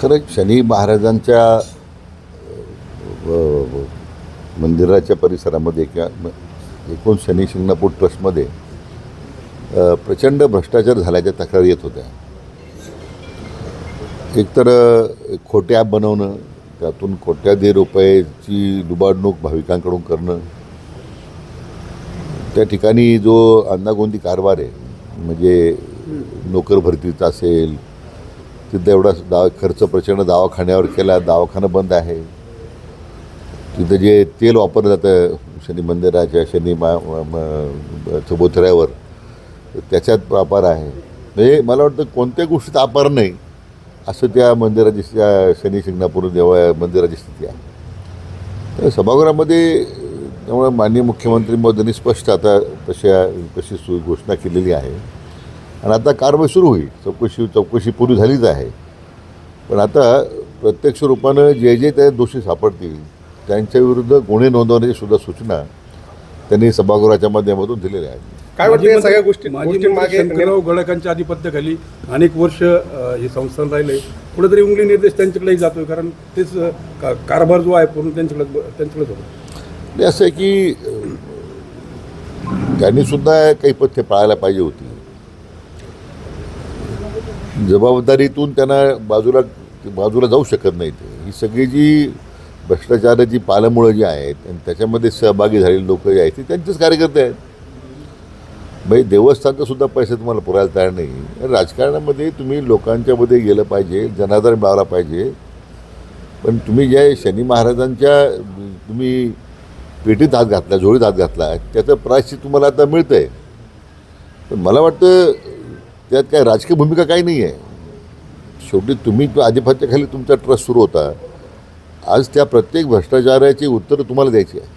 खरं शनी महाराजांच्या मंदिराच्या परिसरामध्ये किंवा एकूण शनी शिंगणापूर ट्रस्टमध्ये प्रचंड भ्रष्टाचार झाल्याच्या तक्रारी येत होत्या. एकतर खोट्या खोटे ॲप बनवणं त्यातून कोट्याधी रुपयाची लुबाडणूक भाविकांकडून करणं त्या ठिकाणी जो अंदागोंदी कारभार आहे म्हणजे नोकर भरतीचा असेल तिथं एवढा दाव खर्च प्रचंड दवाखान्यावर केला दवाखाना बंद आहे. तिथं जे तेल वापरलं जातं शनी मंदिराच्या शनी मा म- चबुतऱ्यावर त्याच्यात व्यापार आहे. म्हणजे मला वाटतं कोणत्या गोष्टीत अपार नाही. असं त्या मंदिराची त्या शनी शिंगणापूर देवा मंदिराची स्थिती आहे. तर सभागृहामध्ये त्यामुळे माननीय मुख्यमंत्री मोदींनी स्पष्ट आता तशा तशी सु घोषणा केलेली आहे. आणि आता कारवाई सुरू होईल. चौकशी चौकशी पूर्ण झालीच आहे. पण आता प्रत्यक्ष रूपानं जे जे त्या दोषी सापडतील त्यांच्या विरुद्ध गुन्हे नोंदवण्याची सुद्धा सूचना त्यांनी सभागृहाच्या माध्यमातून दिलेल्या आहेत काय वाटतं सगळ्या गोष्टी माजी मंत्री गोष्टींमागे शंकरराव गडाखांच्या आधिपत्याखाली अनेक वर्ष हे संस्थान राहिले. कुठेतरी उंगली निर्देश त्यांच्याकडेही जातोय कारण तेच का- कारभार जो आहे पूर्ण त्यांच्याकडे त्यांच्याकडेच होतो. असं आहे की त्यांनी सुद्धा काही पथ्य पाळायला पाहिजे होती. जबाबदारीतून त्यांना बाजूला बाजूला जाऊ शकत नाही ते ही सगळी जी भ्रष्टाचाराची पालमुळं जी आहेत आणि त्याच्यामध्ये सहभागी झालेली लोक जे आहेत ते त्यांचेच कार्यकर्ते आहेत. म्हणजे देवस्थानचा सुद्धा पैसे तुम्हाला पुरायला तयार नाही. राजकारणामध्ये तुम्ही लोकांच्यामध्ये गेलं पाहिजे जनाधार मिळाला पाहिजे. पण तुम्ही ज्या शनी महाराजांच्या तुम्ही पेटीत हात घातला झोळीत हात घातला त्याचं प्रायश्चित तुम्हाला आता मिळतं आहे पण मला वाटतं त्यात काय राजकीय भूमिका काही नाही आहे. शेवटी तुम्ही तो आधिपत्याखाली तुमचा ट्रस्ट सुरू होता. आज त्या प्रत्येक भ्रष्टाचाराची उत्तरं तुम्हाला द्यायची आहे.